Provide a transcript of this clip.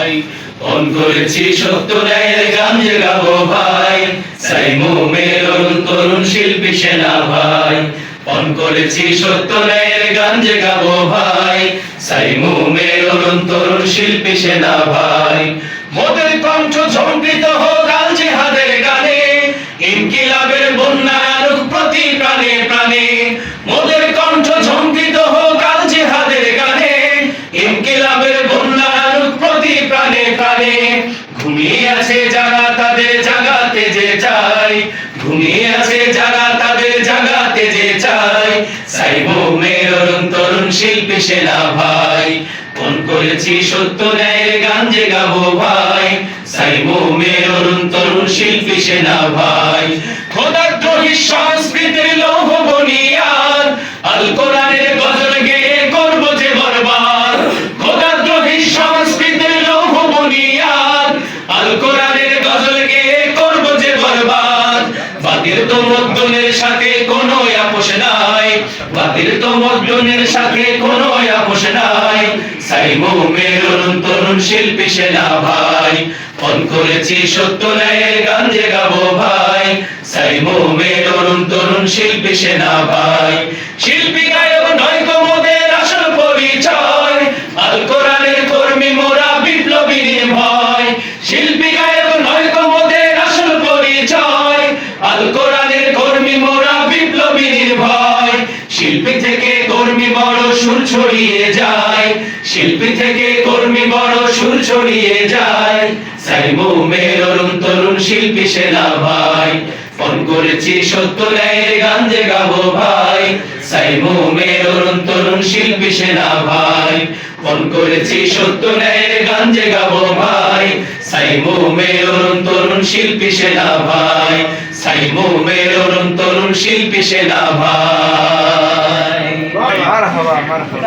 ভাই, ফোন করেছি সত্য ন্যায়ের গান যে গাবো ভাই। সাইমু মেরুন তরুণ শিল্পী সেনা ভাই, ফোন করেছি সত্য ন্যায়ের গান যে গাবো ভাই। সাইমু মেরুন তরুণ শিল্পী সেনা ভাই। মোদের কণ্ঠ ঝঙ্কৃত হোক আল জিহাদের গানে, ইনকিলাবের বন্যা প্রতি প্রাণে প্রাণে। আছে যারা তাদের জাগাতে যে চাই, ঘুমিয়ে আছে যারা তাদের জাগাতে যে চাই। সাইবো মেরুন তরুণ শিল্পী সেনা ভাই, ফোন করেছি সত্য ন্যায়ের গান যে গাবো ভাই। সাইবো মেরুন তরুণ শিল্পী সেনা ভাই। খোদাদ্রোহী সংস্কৃতির লৌহ বনিয়াদ আল কোরআনের বাতিল তো মদ্দনের সাথে কোনো আপোষ নাই। তো মদ্দনের সাথে কোনো আপোষ নাই। মেরুন তরুণ শিল্পী সেনা ভাই, ফোন করেছি সত্য ন্যায়ের গান যে গাবো ভাই সাইমো মেরুন তরুণ শিল্পী সেনা ভাই, শিল্পী গায়ক নয় কমদের কর্মী মোরা বিপ্লবী নির্ভয় শিল্পী থেকে কর্মী বড় সুর ছড়িয়ে যায়। শিল্পী থেকে কর্মী বড় সুর ছড়িয়ে যায়। সাইমু মেরুন তরুণ শিল্পী সেনা ভাই। ফোন করেছি সত্য ন্যায়ের গান যে গাবো ভাই সাইমু মেরুন তরুণ শিল্পী সেনা ভাই। ফোন করেছি সত্য ন্যায়ের গান যে গাবো ভাই সাইমু মেরুন তরুণ শিল্পী সেনা ভাই। সাইমু মেরুন তরুণ শিল্পী সেনা ভাই। মারহাবা মারহাবা।